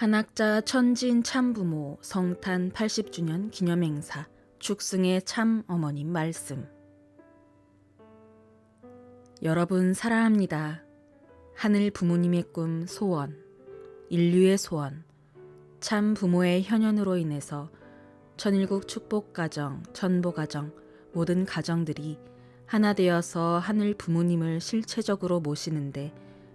한학자 천진 참부모 성탄 80주년 기념행사 축승의 참 어머님 말씀 여러분 사랑합니다. 하늘 부모님의 꿈 소원, 인류의 소원, 참 부모의 현현으로 인해서 천일국 축복 가정, 천보 가정, 모든 가정들이 하나 되어서 하늘 부모님을 실체적으로 모시는데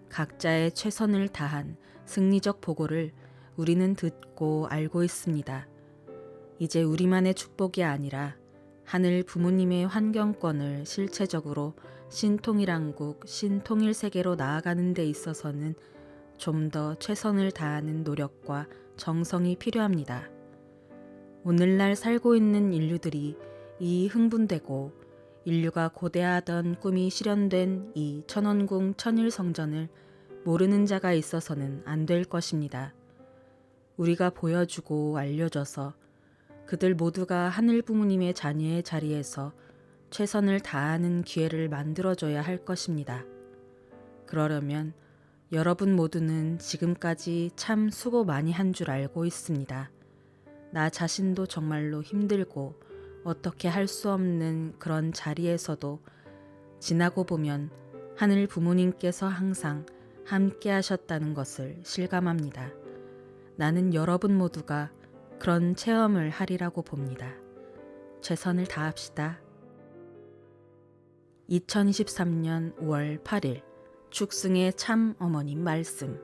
각자의 최선을 다한 승리적 보고를 우리는 듣고 알고 있습니다. 이제 우리만의 축복이 아니라 하늘 부모님의 환경권을 실체적으로 신통일한국, 신통일 세계로 나아가는 데 있어서는 좀 더 최선을 다하는 노력과 정성이 필요합니다. 오늘날 살고 있는 인류들이 이 흥분되고 인류가 고대하던 꿈이 실현된 이 천원궁 천일성전을 모르는 자가 있어서는 안 될 것입니다. 우리가 보여주고 알려줘서 그들 모두가 하늘 부모님의 자녀의 자리에서 최선을 다하는 기회를 만들어줘야 할 것입니다. 그러려면 여러분 모두는 지금까지 참 수고 많이 한 줄 알고 있습니다. 나 자신도 정말로 힘들고 어떻게 할 수 없는 그런 자리에서도 지나고 보면 하늘 부모님께서 항상 함께 하셨다는 것을 실감합니다. 나는 여러분 모두가 그런 체험을 하리라고 봅니다. 최선을 다합시다. 2023년 5월 8일 축승의 참 어머님 말씀